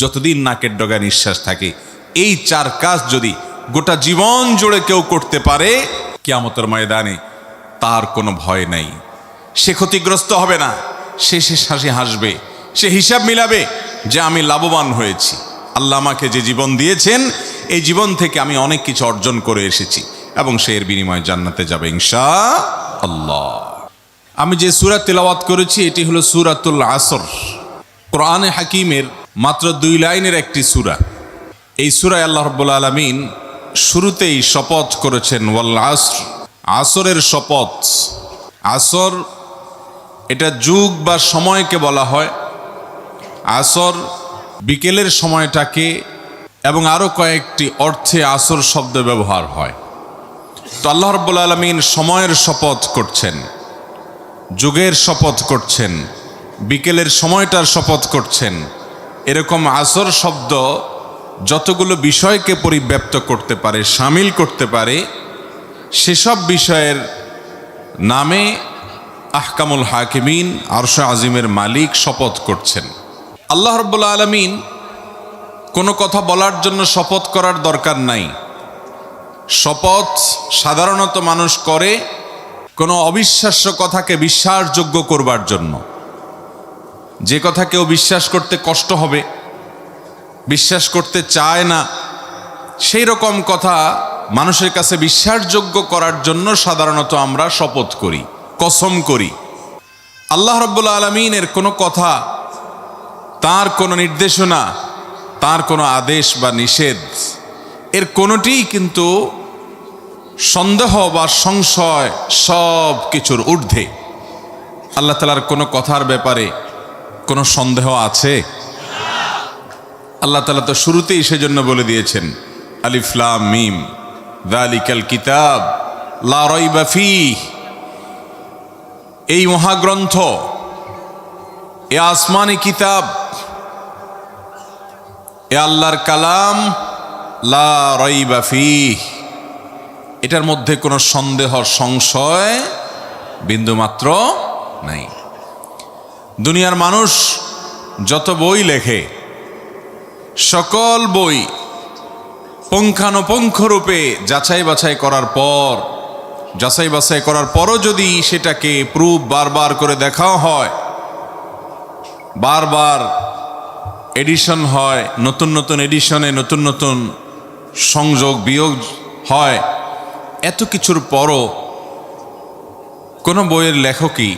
যতদিন নাকের ডগা নিঃশ্বাস থাকে। এই চার কাজ যদি গোটা জীবন জুড়ে কেউ করতে পারে, কিয়ামতের ময়দানে তার কোনো ভয় নাই। সে ক্ষতিগ্রস্ত হবে না, সে সে হাসি হাসবে, সে হিসাব মিলাবে যে আমি লাভবান হয়েছি। আল্লাহ আমাকে যে জীবন দিয়েছেন, এই জীবন থেকে আমি অনেক কিছু অর্জন করে এসেছি এবং সে এর বিনিময়ে জান্নাতে যাবে ইনশা আল্লাহ আমি যে সুরা তেলাওয়াত করেছি, এটি হলো সুরাতুল আসর। কোরআনে হাকিমের মাত্র দুই লাইনের একটি সুরা। এই সুরায় আল্লাহ রব্বুল আলমিন শুরুতেই শপথ করেছেন, ওয়াল আসর। আসরের শপথ। আসর, এটা যুগ বা সময়কে বলা হয়। আসর, বিকেলের সময়টাকে এবং আরও কয়েকটি অর্থে আসর শব্দ ব্যবহার হয়। তো আল্লাহ রব্বুল আলমিন সময়ের শপথ করছেন, যুগের শপথ করছেন, বিকেলের সময়টার শপথ করছেন এরকম আসর শব্দ যতগুলো বিষয়কে পরিব্যাপ্ত করতে পারে, সামিল করতে পারে, সেসব বিষয়ের নামে আহকামুল হাকিমিন, আরশ আজিমের মালিক শপথ করছেন। আল্লাহ রব্বুল্লা আলমিন কোনো কথা বলার জন্য শপথ করার দরকার নাই। শপথ সাধারণত মানুষ করে কোনো অবিশ্বাস্য কথাকে বিশ্বাসযোগ্য করবার জন্য। যে কথা কেউ বিশ্বাস করতে কষ্ট হবে, বিশ্বাস করতে চায় না, সেই রকম কথা মানুষের কাছে বিশ্বাসযোগ্য করার জন্য সাধারণত আমরা শপথ করি, কসম করি। আল্লাহ রব্বুল আলমিনের কোনো কথা, তার কোনো নির্দেশনা, তার কোনো আদেশ বা নিষেধ, এর কোনোটিই কিন্তু সন্দেহ বা সংশয় সব কিছুর ঊর্ধ্বে। আল্লাহ তালার কোনো কথার ব্যাপারে কোনো সন্দেহ আছে? আল্লাহ তালা তো শুরুতেই সেজন্য বলে দিয়েছেন আলিফলাম মিম দালিকাল কিতাব বাফি এই মহাগ্রন্থ, এ আসমানি কিতাব, এ আল্লাহর কালাম, লা রইবাফি এটার মধ্যে কোনো সন্দেহ, সংশয়, বিন্দুমাত্র নাই। দুনিয়ার মানুষ যত বই লেখে, সকল বই পুঙ্খানুপুঙ্খ রূপে যাচাই বাছাই করার পর, যাচাই বাছাই করার পরও যদি সেটাকে প্রুফ বারবার করে দেখাও হয়, বারবার এডিশন হয়, নতুন নতুন এডিশনে নতুন নতুন সংযোগ, বিয়োগ হয়, এত কিছুর পরও কোনো বইয়ের লেখকই